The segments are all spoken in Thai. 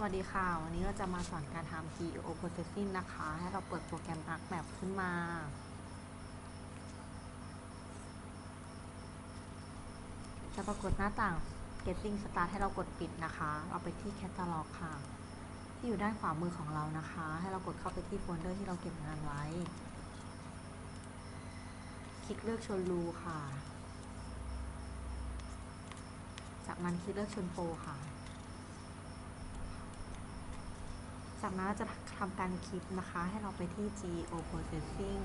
สวัสดีค่ะ วันนี้เราจะมาสอนการทำ GEO Processing นะคะ ให้เราเปิดโปรแกรม ArcMap ขึ้นมา จะปรากฏหน้าต่าง Getting Start ให้เรากดปิดนะคะ เราไปที่ Catalog ค่ะ ที่อยู่ด้านขวามือของเรานะคะ ให้เรากดเข้าไปที่โฟลเดอร์ที่เราเก็บงานไว้ คลิกเลือกชนรูค่ะ จากนั้นคลิกเลือกชนโปรค่ะ จากนั้นเราจะทำการคลิปนะคะ ให้เราไปที่ Geo Processing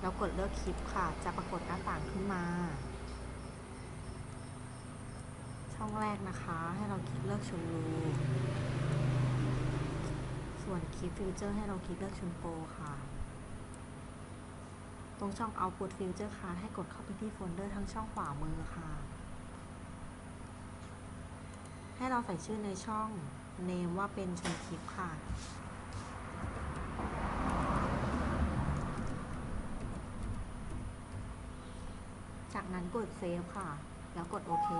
แล้วกดเลือกคลิปค่ะ จะปรากฏหน้าต่างขึ้นมา ช่องแรกนะคะ ให้เราคลิกเลือกชนรูส่วนคลิปฟิวเจอร์ให้เราคลิกเลือกชนโปรค่ะ ตรงช่อง Output Future Card ให้กดเข้าไปที่โฟลเดอร์ทั้งช่องขวามือค่ะ ให้เราใส่ชื่อในช่อง เนมว่าเป็นชนคลิปค่ะ จากนั้นกดเซฟค่ะ แล้วกดโอเค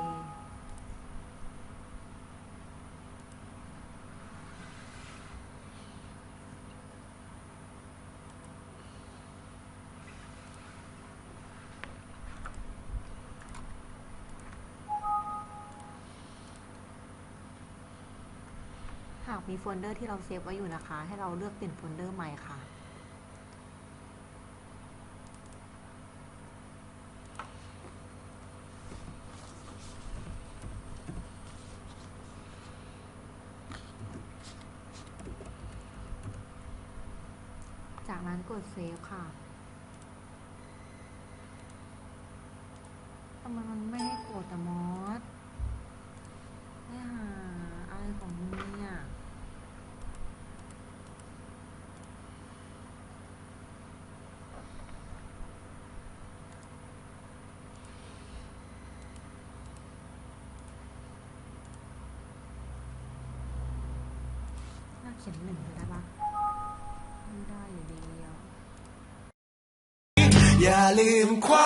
หากมีโฟลเดอร์ที่เราเซฟไว้อยู่นะคะ ให้เราเลือกเปลี่ยนโฟลเดอร์ใหม่ค่ะ จากนั้นกดเซฟค่ะทำไมมันไม่ให้กดอะมอ ข็มหนึ่งได้ปะไม่ได้อยู่ดีอย่าลืมความ